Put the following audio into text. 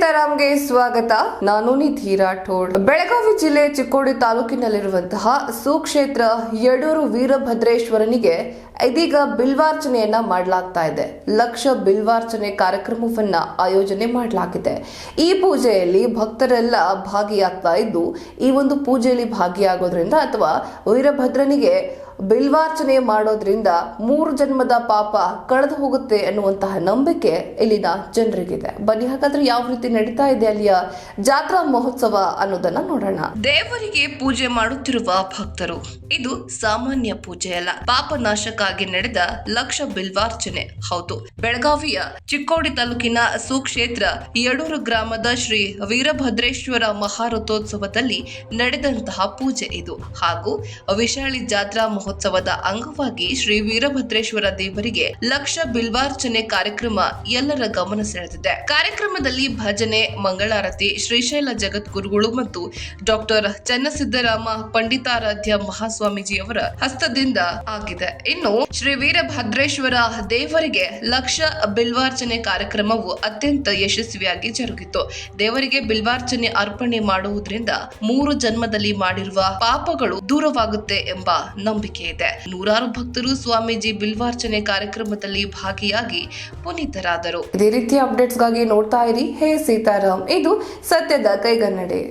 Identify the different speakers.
Speaker 1: ಸೀತಾರಾಮ್ಗೆ ಸ್ವಾಗತ. ನಾನು ನಿಧಿ ರಾಠೋಡ್. ಬೆಳಗಾವಿ ಜಿಲ್ಲೆ ಚಿಕ್ಕೋಡಿ ತಾಲೂಕಿನಲ್ಲಿರುವಂತಹ ಸುಕ್ಷೇತ್ರ ಯಡೂರು ವೀರಭದ್ರೇಶ್ವರನಿಗೆ ಇದೀಗ ಬಿಲ್ವಾರ್ಚನೆಯನ್ನ ಮಾಡಲಾಗ್ತಾ ಇದೆ. ಲಕ್ಷ ಬಿಲ್ವಾರ್ಚನೆ ಕಾರ್ಯಕ್ರಮವನ್ನ ಆಯೋಜನೆ ಮಾಡಲಾಗಿದೆ. ಈ ಪೂಜೆಯಲ್ಲಿ ಭಕ್ತರೆಲ್ಲ ಭಾಗಿಯಾಗ್ತಾ ಇದ್ದು, ಈ ಒಂದು ಪೂಜೆಯಲ್ಲಿ ಭಾಗಿಯಾಗೋದ್ರಿಂದ ಅಥವಾ ವೀರಭದ್ರನಿಗೆ ಬಿಲ್ವಾರ್ಚನೆ ಮಾಡೋದ್ರಿಂದ ಮೂರು ಜನ್ಮದ ಪಾಪ ಕಳೆದು ಹೋಗುತ್ತೆ ಅನ್ನುವಂತಹ ನಂಬಿಕೆ ಇಲ್ಲಿನ ಜನರಿಗಿದೆ. ಬನ್ನಿ, ಹಾಗಾದ್ರೆ ಯಾವ ರೀತಿ ನಡೀತಾ ಇದೆ ಅಲ್ಲಿಯ ಜಾತ್ರಾ ಮಹೋತ್ಸವ ಅನ್ನೋದನ್ನ ನೋಡೋಣ. ದೇವರಿಗೆ ಪೂಜೆ ಮಾಡುತ್ತಿರುವ ಭಕ್ತರು, ಇದು ಸಾಮಾನ್ಯ ಪೂಜೆ ಅಲ್ಲ. ಪಾಪ ನಾಶಕ್ಕಾಗಿ ನಡೆದ ಲಕ್ಷ ಬಿಲ್ವಾರ್ಚನೆ. ಹೌದು, ಬೆಳಗಾವಿಯ ಚಿಕ್ಕೋಡಿ ತಾಲೂಕಿನ ಸುಕ್ಷೇತ್ರ ಯಡೂರು ಗ್ರಾಮದ ಶ್ರೀ ವೀರಭದ್ರೇಶ್ವರ ಮಹಾರಥೋತ್ಸವದಲ್ಲಿ ನಡೆದಂತಹ ಪೂಜೆ ಇದು. ಹಾಗೂ ವಿಶಾಳಿ ಜಾತ್ರಾ ಮಹೋತ್ಸವದ ಅಂಗವಾಗಿ ಶ್ರೀ ವೀರಭದ್ರೇಶ್ವರ ದೇವರಿಗೆ ಲಕ್ಷ ಬಿಲ್ವಾರ್ಚನೆ ಕಾರ್ಯಕ್ರಮ ಎಲ್ಲರ ಗಮನ ಸೆಳೆದಿದೆ. ಕಾರ್ಯಕ್ರಮದಲ್ಲಿ ಭಜನೆ, ಮಂಗಳಾರತಿ, ಶ್ರೀಶೈಲ ಜಗದ್ಗುರುಗಳು ಮತ್ತು ಡಾಕ್ಟರ್ ಚನ್ನಸಿದ್ದರಾಮ ಪಂಡಿತಾರಾಧ್ಯ ಮಹಾಸ್ವಾಮೀಜಿಯವರ ಹಸ್ತದಿಂದ ಆಗಿದೆ. ಇನ್ನು ಶ್ರೀ ವೀರಭದ್ರೇಶ್ವರ ದೇವರಿಗೆ ಲಕ್ಷ ಬಿಲ್ವಾರ್ಚನೆ ಕಾರ್ಯಕ್ರಮವು ಅತ್ಯಂತ ಯಶಸ್ವಿಯಾಗಿ ಜರುಗಿತು. ದೇವರಿಗೆ ಬಿಲ್ವಾರ್ಚನೆ ಅರ್ಪಣೆ ಮಾಡುವುದರಿಂದ ಮೂರು ಜನ್ಮದಲ್ಲಿ ಮಾಡಿರುವ ಪಾಪಗಳು ದೂರವಾಗುತ್ತೆ ಎಂಬ ನಂಬಿಕೆ ಇದೆ. ನೂರಾರು ಭಕ್ತರು ಸ್ವಾಮೀಜಿ ಬಿಲ್ವಾರ್ಚನೆ ಕಾರ್ಯಕ್ರಮದಲ್ಲಿ ಭಾಗಿಯಾಗಿ ಪುನೀತರಾದರು. ಇದೇ ರೀತಿಯ ಅಪ್ಡೇಟ್ಸ್ಗಾಗಿ ನೋಡ್ತಾ ಇರಿ. ಹೇ ಸೀತಾರಾಮ್. ಇದು ಸತ್ಯದ ಕೈಗನ್ನಡಿ.